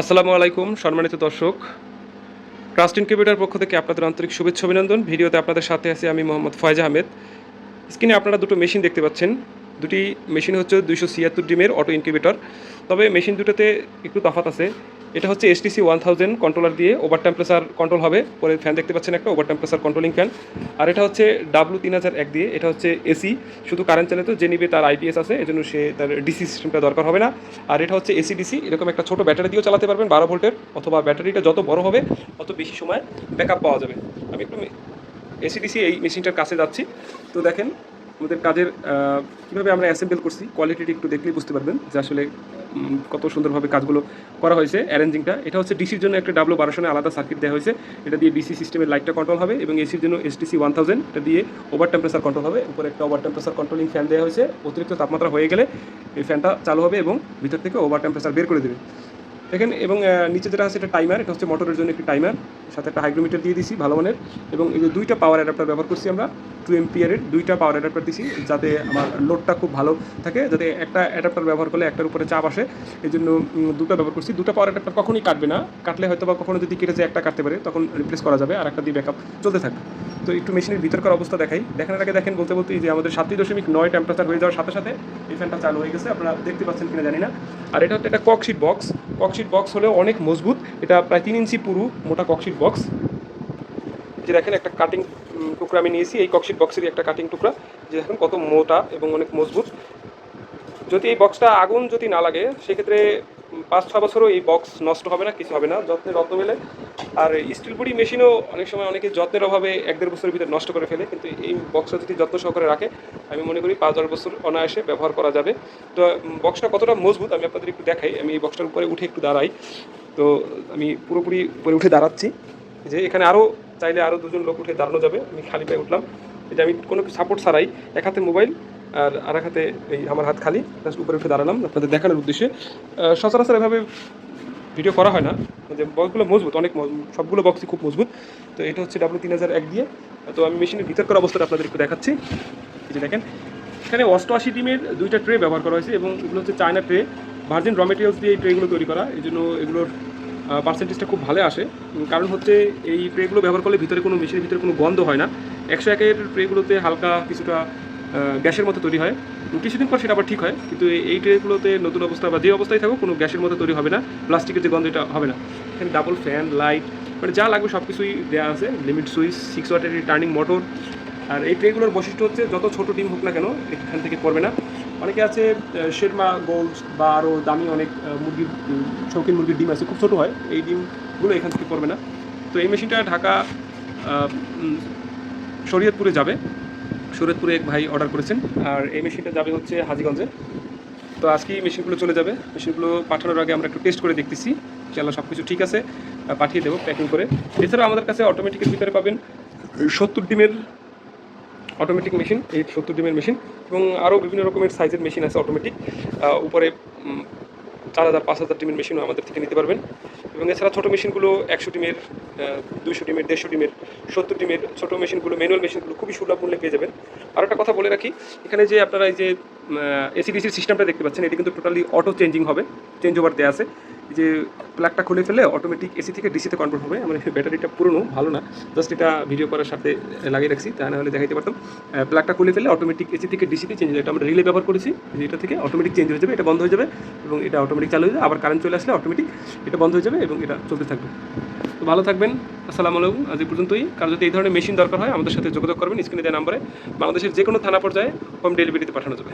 আসসালামু আলাইকুম, সম্মানিত দর্শক। ট্রাস্ট ইনকিউবেটার পক্ষ থেকে আপনাদের আন্তরিক শুভেচ্ছা অভিনন্দন। ভিডিওতে আপনাদের সাথে আছি আমি মোহাম্মদ ফয়েজ আহমেদ। স্ক্রিনে আপনারা দুটো মেশিন দেখতে পাচ্ছেন। দুটি মেশিন হচ্ছে দুইশো ছিয়াত্তর ডিমের অটো ইনকিউবেটর। তবে মেশিন দুটোতে একটু তাফাত আছে। এটা হচ্ছে এসটিসি ওয়ান থাউজেন্ড কন্ট্রোলার দিয়ে ওভার টেম্পারেচার কন্ট্রোল হবে। পরে ফ্যান দেখতে পাচ্ছেন একটা ওভার টেম্পারেচার কন্ট্রোলিং ফ্যান আর এটা হচ্ছে ডাব্লু তিন হাজার এক দিয়ে, এটা হচ্ছে এসি শুধু কারেন্ট চালিত যে নিবে তার আইপিএস আছে, এজন্য সে তার ডিসি সিস্টেমটা দরকার হবে না। আর এটা হচ্ছে এসি ডিসি এরকম একটা ছোটো ব্যাটারি দিয়েও চালাতে পারবেন, বারো ভোল্টের অথবা ব্যাটারিটা যত বড় হবে তত বেশি সময় ব্যাকআপ পাওয়া যাবে। আমি একটু এসিডিসি এই মেশিনটার কাছে যাচ্ছি। তো দেখেন আমাদের কাজের কীভাবে আমরা অ্যাসেম্বল করছি কোয়ালিটিটা একটু দেখলেই বুঝতে পারবেন যে আসলে কত সুন্দরভাবে কাজগুলো করা হয়েছে অ্যারেঞ্জিংটা এটা হচ্ছে ডিসির জন্য একটা ডাবলো বারোশনে আলাদা সার্কিট দেওয়া হয়েছে। এটা দিয়ে ডিসি সিস্টেমের লাইটটা কন্ট্রোল হবে এবং এসির জন্য এসটিসি ওয়ান থাউজেন্ড এটা দিয়ে ওভার টেম্পারেচার কন্ট্রোল হবে। উপরে একটা ওভার টেম্পারেচার কন্ট্রোলিং ফ্যান দেওয়া হয়েছে। অতিরিক্ত তাপমাত্রা হয়ে গেলে এই ফ্যানটা চালু হবে এবং ভিতর থেকে ওভার টেম্পারেচার বের করে দেবে। দেখেন, এবং নিচে যেটা আছে, এটা টাইমার এটা হচ্ছে মোটরের জন্য একটি টাইমার সাথে একটা হাইগ্রোমিটার দিয়ে দিছি, ভালো মানের। এবং এই যে দুইটা পাওয়ার অ্যাডাপ্টার ব্যবহার করছি আমরা টু এমপিয়ারের দুইটা পাওয়ার অ্যাডাপ্টার দিছি, যাতে আমার লোডটা খুব ভালো থাকে, যাতে একটা অ্যাডাপ্টার ব্যবহার করলে একটার উপরে চাপ আসে। এই জন্য দুটো ব্যবহার করছি। দুটো পাওয়ার অ্যাডাপ্টার কখনই কাটবে না। কাটলে হয়তো বা কখনো যদি কেটে যায়, একটা কাটতে পারে, তখন রিপ্লেস করা যাবে, আর একটা দিয়ে ব্যাকআপ চলতে থাকবে তো একটু মেশিনের ভিতরকার অবস্থা দেখাই। দেখানোর আগে দেখেন, বলতে বলতে যে আমাদের সাতটি দশমিক নয় টেম্পারেচার হয়ে যাওয়ার সাথে সাথে, এই ফ্যানটা চালু হয়ে গেছে। আপনারা দেখতে পাচ্ছেন কিনা জানি না। আর এটা হচ্ছে একটা ককশিট বক্স ককশিট বক্স হলেও অনেক মজবুত। এটা প্রায় তিন ইঞ্চি পুরু, মোটা কক্সিট বক্স। যে দেখেন একটা কাটিং টুকরা আমি নিয়েছি, এই ককশিট বক্সেরই একটা কাটিং টুকরা। যে দেখেন কত মোটা এবং অনেক মজবুত। যদি এই বক্সটা আগুন যদি না লাগে, সেক্ষেত্রে পাঁচ ছ বছরও এই বক্স নষ্ট হবে না, কিছু হবে না যত্নে রত্ন মেলে। আর স্টিল বডি মেশিনও অনেক সময় অনেকে যত্নের অভাবে এক দেড় বছরের ভিতরে নষ্ট করে ফেলে, কিন্তু এই বক্সটা যদি যত্ন সহকারে রাখে, আমি মনে করি পাঁচ দশ বছর অনায়াসে ব্যবহার করা যাবে। তো বক্সটা কতটা মজবুত আমি আপনাদের একটু দেখাই, আমি এই বক্সটার উপরে উঠে একটু দাঁড়াই। তো, আমি পুরোপুরি উপরে উঠে দাঁড়াচ্ছি। যে এখানে আরও চাইলে আরও দুজন লোক উঠে দাঁড়ানো যাবে, আমি খালি পায়ে উঠলাম। এটা আমি কোনো সাপোর্ট ছাড়াই, এক হাতে মোবাইল আর আর হাতে এই আমার হাত খালি জাস্ট উপরে উঠে দাঁড়ালাম, আপনাদের দেখানোর উদ্দেশ্যে। সচরাচর এভাবে ভিডিও করা হয় না, যে বক্সগুলো মজবুত, অনেক সবগুলো বক্সই খুব মজবুত। তো এটা হচ্ছে ডাব্লু তিন হাজার এক দিয়ে। তো আমি মেশিনের ভিতর করা অবস্থাটা আপনাদের একটু দেখাচ্ছি। যে দেখেন, এখানে অষ্টআশি ডিমের দুইটা ট্রে ব্যবহার করা হয়েছে এবং এগুলো হচ্ছে China tray virgin raw materials দিয়ে এই ট্রেগুলো তৈরি করা, এই জন্য এগুলোর পার্সেন্টেজটা খুব ভালো আসে। কারণ হচ্ছে এই ট্রেগুলো ব্যবহার করলে ভিতরে কোনো মেশিনের ভিতরে কোনো গন্ধ হয় না। একশো একের ট্রেগুলোতে হালকা কিছুটা গ্যাসের মতো তৈরি হয়। কিছুদিন পর সেটা আবার ঠিক হয়, কিন্তু এই- ট্রেগুলোতে নতুন অবস্থা বা যে অবস্থায় থাকুক, কোনো গ্যাসের মতো তৈরি হবে না, প্লাস্টিকের যে গন্ধ এটা হবে না। এখানে ডাবল ফ্যান লাইট মানে যা লাগবে সব কিছুই দেওয়া আছে লিমিট সুইচ সিক্স ওয়াটের টার্নিং মোটর আর এই ট্রেগুলোর বৈশিষ্ট্য হচ্ছে, যত ছোট ডিম হোক না কেন, এখান থেকে পড়বে না। অনেকে আছে শেরমা, গোল্ড বা আরও দামি অনেক মুরগির শৌখিন মুরগির ডিম আছে, খুব ছোটো হয়, এই ডিমগুলো এখান থেকে পড়বে না। তো এই মেশিনটা ঢাকা শরীয়তপুরে যাবে। শরীয়তপুরে এক ভাই অর্ডার করেছেন, আর এই মেশিনটা যাবে হচ্ছে হাজিগঞ্জে। তো আজকেই মেশিনগুলো চলে যাবে। মেশিনগুলো পাঠানোর আগে আমরা একটু টেস্ট করে দেখতেছি, ইনশাআল্লাহ সব কিছু ঠিক আছে পাঠিয়ে দেবো প্যাকিং করে। এছাড়া আমাদের কাছে অটোমেটিকের ভিতরে পাবেন সত্তর ডিমের অটোমেটিক মেশিন এই সত্তর ডিমের মেশিন এবং আরও বিভিন্ন রকমের সাইজের মেশিন আছে অটোমেটিক উপরে চার হাজার পাঁচ হাজার ডিমের মেশিনও আমাদের থেকে নিতে পারবেন। এবং এছাড়া ছোটো মেশিনগুলো একশো ডিমের দুশো ডিমের দেড়শো ডিমের সত্তর ডিমের ছোটো মেশিনগুলো, ম্যানুয়াল মেশিনগুলো খুবই সুলভ মূল্যে পেয়ে যাবেন। আর একটা কথা বলে রাখি, এখানে যে আপনারা এই যে এসিডিসির সিস্টেমটা দেখতে পাচ্ছেন, এটি কিন্তু টোটালি অটো চেঞ্জিং হবে চেঞ্জ ওভার দেওয়া আছে যে প্লাগটা খুলে ফেলে অটোমেটিক এসি থেকে ডিসিতে কনভার্ট হবে আমার ব্যাটারিটা পুরনো, ভালো না। জাস্ট এটা ভিডিও করার সাথে লাগিয়ে রাখছি, তা না হলে দেখাইতে পারতাম। প্লাগটা খুলে ফেলে অটোমেটিক এসি থেকে ডিসিতে চেঞ্জ হয়ে এটা আমরা রিলে ব্যবহার করেছি এটা থেকে অটোমেটিক চেঞ্জ হয়ে যাবে, এটা বন্ধ হয়ে যাবে এবং এটা অটোমেটিক চালু হয়ে যাবে। আবার কারেন্ট চলে আসলে অটোমেটিক এটা বন্ধ হয়ে যাবে এবং এটা চলতে থাকবে। তো ভালো থাকবেন। আসসালামু আলাইকুম। আজ এই পর্যন্তই। কারও যদি এই ধরনের মেশিন দরকার হয়, আমাদের সাথে যোগাযোগ করবেন স্ক্রিনে দেওয়া নাম্বারে। বাংলাদেশের যে কোনো থানা পর্যায়ে হোম ডেলিভারিতে পাঠানো যাবে।